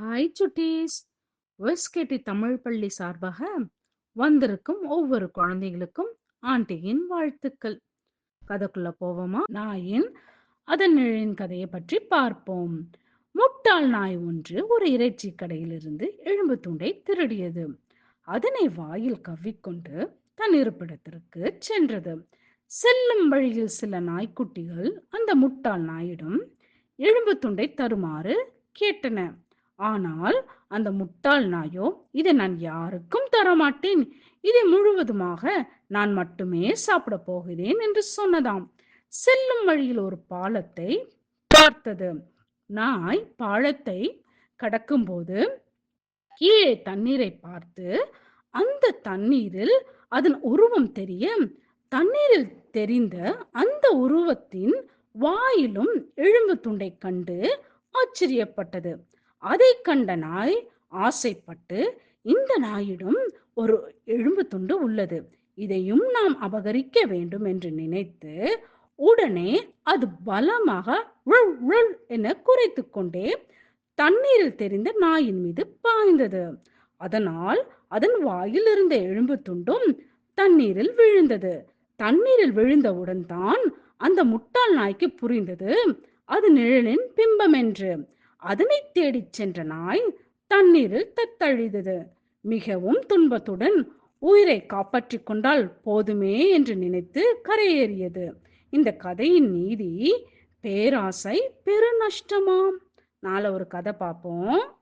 Hi சுட்டீஸ் வெஸ்கேட்டி தமிழ் பள்ளி சார்பாக வந்திருக்கும் ஒவ்வொரு குழந்தைகளுக்கும் ஆண்டியின் வாழ்த்துக்கள். கதைக்குள்ள போவோமா? நாயின் அதன் நிழலின் கதையை பற்றி பார்ப்போம். முட்டாள் நாய் ஒன்று ஒரு இறைச்சி கடையிலிருந்து எலும்பு துண்டை திருடியது. அதனை வாயில் கவ்விக்கொண்டு தன் இருப்பிடத்திற்கு சென்றது. செல்லும் வழியில் சில நாய்க்குட்டிகள் அந்த முட்டாள் நாயிடம் எலும்பு துண்டை தருமாறு கேட்டன. ஆனால் அந்த முட்டாள் நாயோ இதை நான் யாருக்கும் தரமாட்டேன். இதை முழுவதுமாக நான் மட்டுமே சாப்பிட போகிறேன் என்று சொன்னதாம். செல்லும் வழியில் ஒரு பாலத்தை பார்த்தது. நாய் பாலத்தை கடக்கும்போது கீழே தண்ணீரை பார்த்து அந்த தண்ணீரில் அதன் உருவம் தெரிய தண்ணீரில் தெரிந்த அந்த உருவத்தின் வாயிலும் எலும்பு துண்டை கண்டு ஆச்சரியப்பட்டது. அதை கண்ட நாய் ஆசைப்பட்டு இந்த நாயிடம் ஒரு எலும்பு துண்டு உள்ளது. இதையும் நாம் அபகரிக்க வேண்டும் என்று நினைத்து உடனே அது பலமாக என குறைத்து கொண்டே தண்ணீரில் தெரிந்த நாயின் மீது பாய்ந்தது. அதனால் அதன் வாயில் இருந்த எலும்பு துண்டும் தண்ணீரில் விழுந்தது. தண்ணீரில் விழுந்தவுடன் தான் அந்த முட்டாள் நாய்க்கு புரிந்தது. அது நிழலின் பிம்பம் என்று. அதனை தேடிச் சென்ற நாய் தண்ணீரில் தத்தழிந்தது. மிகவும் துன்பத்துடன் உயிரை காப்பாற்றிக் கொண்டால் போதுமே என்று நினைத்து கரையேறியது. இந்த கதையின் நீதி பேராசை பெரு நஷ்டமாம் நாளை ஒரு கதை பார்ப்போம்.